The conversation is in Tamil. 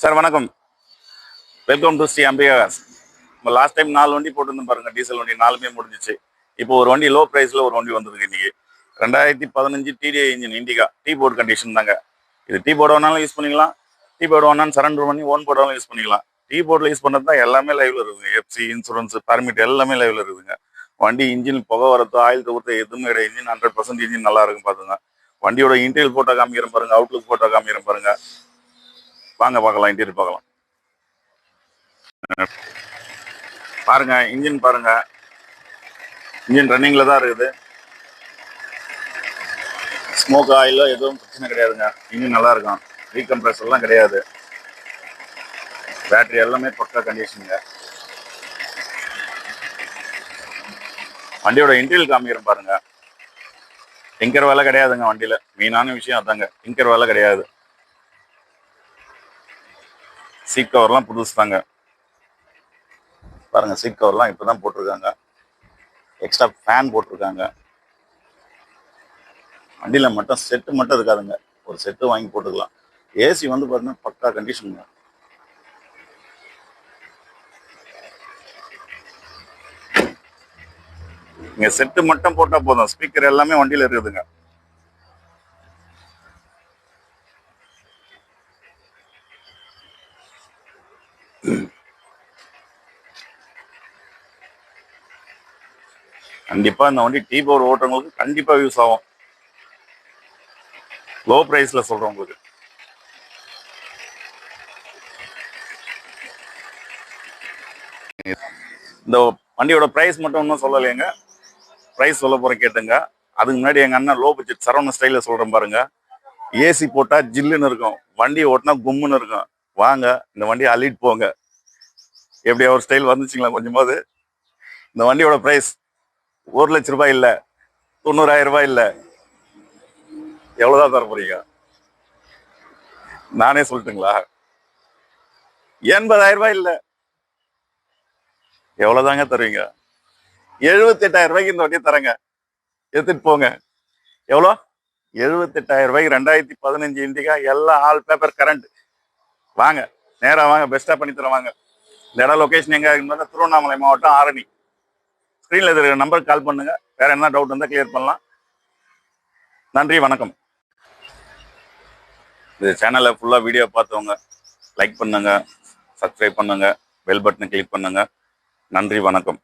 சார் வணக்கம். வெல்கம் டு ஸ்ரீ அம்பிகாஸ் நம்ம லாஸ்ட் டைம் நாலு வண்டி போட்டிருந்தோம் பாருங்க டீசல் வண்டி. நாலுமே முடிஞ்சிச்சு. இப்போ ஒரு வண்டி லோ ப்ரைஸில் ஒரு வண்டி வந்திருக்கு இன்னைக்கு. ரெண்டாயிரத்தி பதினஞ்சு TDI engine Indica T board condition தாங்க. இது டீ போர்டு வேணாலும் யூஸ் பண்ணிக்கலாம். டீ போர்டு வேணாலும் சரண்டர் பண்ணி ஓன் போர்டாலும் யூஸ் பண்ணிக்கலாம். டீ போர்டில் யூஸ் பண்ணுறது தான் எல்லாமே லைவ்ல இருக்குங்க எஃப்சி இன்சூரன்ஸ் பர்மிட் எல்லாமே லைவ்ல இருக்குதுங்க. வண்டி இன்ஜின் புகை வரத்தோ ஆயில் தவிர்த்து எதுவுமே கிடையாது. இன்ஜின் ஹண்ட்ரட் பர்சன்ட் இன்ஜின் நல்லா இருக்கும் பார்த்துங்க வண்டியோட இன்டீரியல் போட்டோ காமிக்கிறேன் பாருங்க அவுட்லுக் போட்டோ காமிக்கிறேன் பாருங்க. வாங்க பார்க்கலாம் இன்டீரியர் பார்க்கலாம். பாருங்க இன்ஜின் பாருங்க. இன்ஜின் ரன்னிங்ல தான் இருக்குது. ஸ்மோக் ஆயிலோ எதுவும் பிரச்சனை கிடையாதுங்க. இன்ஜின் நல்லா இருக்கும். ரீகம்ப்ரஸர்லாம் கிடையாது. பேட்டரி எல்லாமே பக்கா கண்டிஷனுங்க வண்டியோட இன்டீரியல் காமிக்கிறேன் பாருங்க. டிங்கர் வேலை கிடையாதுங்க வண்டியில. மெயினான விஷயம் அதாங்க. டிங்கர் வேலை கிடையாது. சீட் கவர்லாம் புதுசு தாங்க பாருங்க சீட் கவர்லாம் இப்போ தான் போட்டிருக்காங்க. எக்ஸ்ட்ரா ஃபேன் போட்டிருக்காங்க. வண்டியில் மட்டும் செட்டு மட்டும் இருக்காதுங்க. ஒரு செட்டு வாங்கி போட்டுக்கலாம். ஏசி வந்து பார்த்தீங்கன்னா பக்கா கண்டிஷனுங்க இங்கே செட்டு மட்டும் போட்டால் போதும். ஸ்பீக்கர் எல்லாமே வண்டியில் இருக்குதுங்க. கண்டிப்பா இந்த வண்டி டீ பவர் ஓட்டுறவங்களுக்கு கண்டிப்பா யூஸ் ஆகும். லோ பிரைஸ்ல சொல்றவங்களுக்கு இந்த வண்டியோட பிரைஸ் மட்டும் இன்னும் சொல்லலைங்க. பிரைஸ் சொல்ல போற கேட்டுங்க. அதுக்கு முன்னாடி எங்க அண்ணன் லோ பட்ஜெட் சரவண ஸ்டைல சொல்றேன் பாருங்க. ஏசி போட்டா ஜில்லுன்னு இருக்கும். வண்டி ஓட்டினா கும்முன்னு இருக்கும். வாங்க இந்த வண்டியை அள்ளிட்டு போங்க. எப்படியா ஒரு ஸ்டைல் வந்துச்சுங்களா கொஞ்சமாவது? இந்த வண்டியோட ப்ரைஸ் ஒரு லட்ச ரூபாய் இல்ல தொண்ணூறாயிரம் ரூபாய் இல்ல. எவ்வளோதான் தர போறீங்க நானே சொல்லட்டுங்களா? எண்பதாயிரம் ரூபாய் இல்ல. எவ்வளோதாங்க தருவீங்க? எழுபத்தெட்டாயிரம் ரூபாய்க்கு இந்த வண்டியை தரேங்க. எடுத்துட்டு போங்க. எவ்வளோ? எழுபத்தெட்டாயிரம் ரூபாய்க்கு ரெண்டாயிரத்தி பதினஞ்சு இண்டிகா எல்லாம் ஆல் பேப்பர் கரண்ட் வாங்க. நேரா வாங்க பெஸ்ட்டாக பண்ணி தருவாங்க இந்த இடம் லொக்கேஷன் எங்கே இருக்குன்னு திருவண்ணாமலை மாவட்டம் ஆரணி. ஸ்க்ரீனில் இருக்கிற நம்பருக்கு கால் பண்ணுங்க. வேற என்ன டவுட் இருந்தால் கிளியர் பண்ணலாம். நன்றி வணக்கம். இந்த சேனலை ஃபுல்லாக வீடியோ பார்த்தவங்க லைக் பண்ணுங்க சப்ஸ்கிரைப் பண்ணுங்க பெல் பட்டனை கிளிக் பண்ணுங்க. நன்றி வணக்கம்.